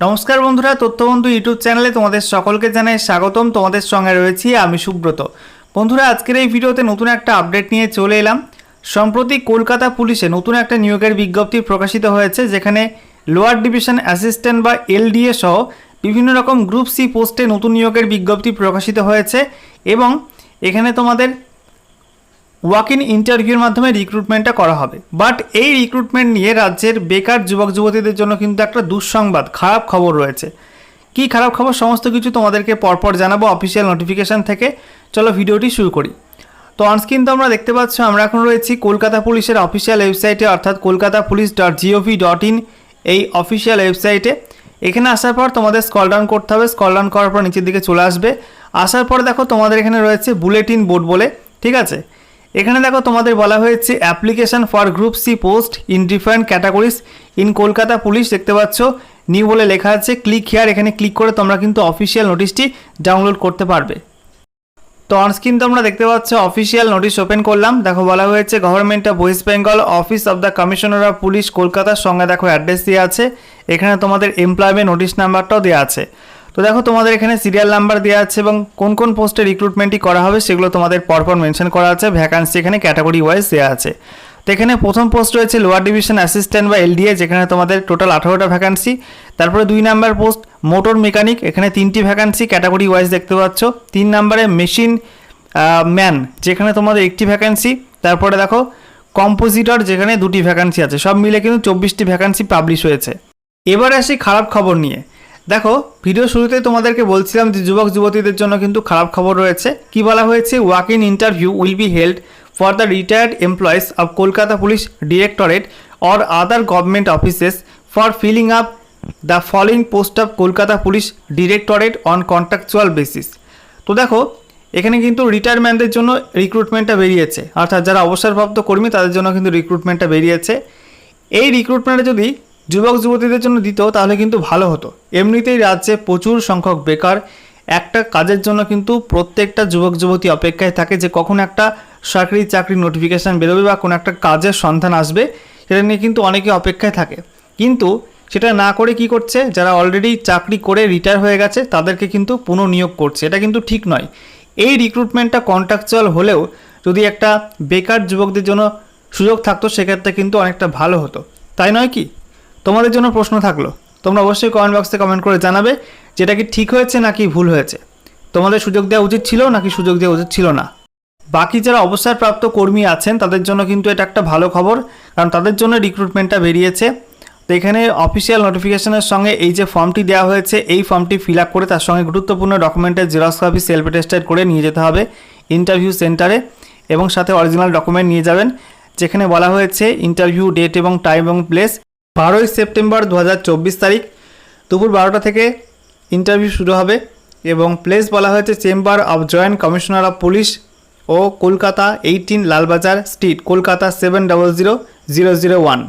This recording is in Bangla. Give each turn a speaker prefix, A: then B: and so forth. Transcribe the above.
A: নমস্কার বন্ধুরা, তথ্যবন্ধু ইউটিউব চ্যানেলে তোমাদের সকলকে জানাই স্বাগতম। তোমাদের সঙ্গে রয়েছি আমি সুব্রত। বন্ধুরা, আজকের এই ভিডিওতে নতুন একটা আপডেট নিয়ে চলে এলাম। সম্প্রতি কলকাতা পুলিশে নতুন একটা নিয়োগের বিজ্ঞপ্তি প্রকাশিত হয়েছে, যেখানে লোয়ার ডিভিশন অ্যাসিস্ট্যান্ট বা এলডিএ সহ বিভিন্ন রকম গ্রুপ সি পোস্টে নতুন নিয়োগের বিজ্ঞপ্তি প্রকাশিত হয়েছে এবং এখানে তোমাদের ওয়াক ইন ইন্টারভিউর মাধ্যমে রিক্রুটমেন্টটা করা হবে। বাট এই রিক্রুটমেন্ট নিয়ে রাজ্যের বেকার যুবক যুবতীদের জন্য কিন্তু একটা দুঃসংবাদ, খারাপ খবর রয়েছে। কি খারাপ খবর? সমস্ত কিছু তোমাদেরকে পরপর জানাব অফিসিয়াল নোটিফিকেশান থেকে। চলো ভিডিওটি শুরু করি। তো অনস্ক্রিন তো আমরা দেখতে পাচ্ছ, আমরা এখন রয়েছি কলকাতা পুলিশের অফিসিয়াল ওয়েবসাইটে অর্থাৎ Kolkata police dot G O V dot in এই অফিসিয়াল ওয়েবসাইটে এখানে আসার পর তোমাদের স্কল ডাউন করতে হবে। স্কল ডাউন করার পর নিচের দিকে চলে আসবে। আসার পর দেখো তোমাদের এখানে রয়েছে বুলেটিন বোর্ড বলে, ঠিক আছে? এখানে দেখো তোমাদের বলা হয়েছে application for group C post in different categories in Kolkata police দেখতে পাচ্ছ। নিউ বলে লেখা আছে ক্লিক হেয়ার এখানে ক্লিক করে তোমরা কিন্তু অফিসিয়াল নোটিশটি ডাউনলোড করতে পারবে। তো অনস্ক্রিন তোমরা দেখতে পাচ্ছ অফিসিয়াল নোটিশ ওপেন করলাম। দেখো বলা হয়েছে government of West Bengal office of the commissioner of police কলকাতার সঙ্গে দেখো অ্যাড্রেস দেওয়া আছে। এখানে তোমাদের এমপ্লয়মেন্ট নোটিশ নাম্বারটাও দেওয়া আছে। তো দেখো, তোমাদের এখানে সিরিয়াল নাম্বার দেওয়া আছে এবং কোন কোন পোস্টে রিক্রুটমেন্টই করা হবে সেগুলো তোমাদের পরপর মেনশন করা আছে। ভ্যাকান্সি এখানে ক্যাটাগরি ওয়াইজ দেওয়া আছে। তো এখানে প্রথম পোস্ট রয়েছে লোয়ার ডিভিশন অ্যাসিস্ট্যান্ট বা এলডিএ যেখানে তোমাদের টোটাল আঠারোটা ভ্যাকান্সি তারপরে দুই নাম্বার পোস্ট মোটর মেকানিক এখানে তিনটি ভ্যাকান্সি ক্যাটাগরি ওয়াইজ দেখতে পাচ্ছ। তিন নাম্বারে মেশিন ম্যান যেখানে তোমাদের একটি ভ্যাকান্সি তারপরে দেখো কম্পোজিটর যেখানে দুটি ভ্যাকান্সি আছে। সব মিলে কিন্তু চব্বিশটি ভ্যাকান্সি পাবলিশ হয়েছে। এবার আসি খারাপ খবর নিয়ে। দেখো ভিডিও শুরুতেই তোমাদেরকে বলছিলাম যে যুবক, যুবতীদের জন্য কিন্তু খারাপ খবর রয়েছে। কি বলা হয়েছে? Walk in interview will be held for the retired employees of Kolkata police directorate or other government offices for filling up the following post of Kolkata police directorate on contractual basis তো দেখো, এখানে কিন্তু রিটায়ারমেন্টদের জন্য রিক্রুটমেন্টটা বেরিয়েছে। অর্থাৎ যারা অবসরপ্রাপ্ত কর্মী, তাদের জন্য কিন্তু রিক্রুটমেন্টটা বেরিয়েছে। এই রিক্রুটমেন্টে যদি যুবক যুবতীদের জন্য দিত, তাহলে কিন্তু ভালো হতো। এমনিতেই রাজ্যে প্রচুর সংখ্যক বেকার। একটা কাজের জন্য কিন্তু প্রত্যেকটা যুবক যুবতী অপেক্ষায় থাকে যে কখন একটা সরকারি চাকরির নোটিফিকেশান বেরোবে বা কোনো একটা কাজের সন্ধান আসবে, সেটা নিয়ে কিন্তু অনেকে অপেক্ষায় থাকে। কিন্তু সেটা না করে কি করছে, যারা অলরেডি চাকরি করে রিটায়ার হয়ে গেছে, তাদেরকে কিন্তু পুনঃনিয়োগ করছে। এটা কিন্তু ঠিক নয়। এই রিক্রুটমেন্টটা কন্ট্রাকচুয়াল হলেও যদি একটা বেকার যুবকদের জন্য সুযোগ থাকতো, সেক্ষেত্রে কিন্তু অনেকটা ভালো হতো। তাই নয় কি? তোমাদের জন্য প্রশ্ন থাকল। তোমরা অবশ্যই কমেন্ট বক্সে কমেন্ট করে জানাবে যেটা কি ঠিক হয়েছে নাকি ভুল হয়েছে। তোমাদের সুযোগ দেওয়া উচিত ছিল নাকি সুযোগ দেওয়া উচিত ছিল না। বাকি যারা অবসরপ্রাপ্ত কর্মী আছেন, তাদের জন্য কিন্তু এটা একটা ভালো খবর, কারণ তাদের জন্য রিক্রুটমেন্টটা বেরিয়েছে। তো এখানে অফিসিয়াল নোটিফিকেশনের সঙ্গে এই যে ফর্মটি দেওয়া হয়েছে, এই ফর্মটি ফিল আপ করে তার সঙ্গে গুরুত্বপূর্ণ ডকুমেন্টের জেরক্স কপি সেলফ অ্যাটেস্টেড করে নিয়ে যেতে হবে ইন্টারভিউ সেন্টারে এবং সাথে অরিজিনাল ডকুমেন্ট নিয়ে যাবেন, যেখানে বলা হয়েছে ইন্টারভিউ ডেট এবং টাইম এবং প্লেস বারোই সেপ্টেম্বর দু হাজার চব্বিশ তারিখ দুপুর বারোটা থেকে ইন্টারভিউ শুরু হবে এবং প্লেস বলা হয়েছে chamber of joint commissioner of police O Kolkata eighteen Lalbazar street Kolkata seven double zero zero zero one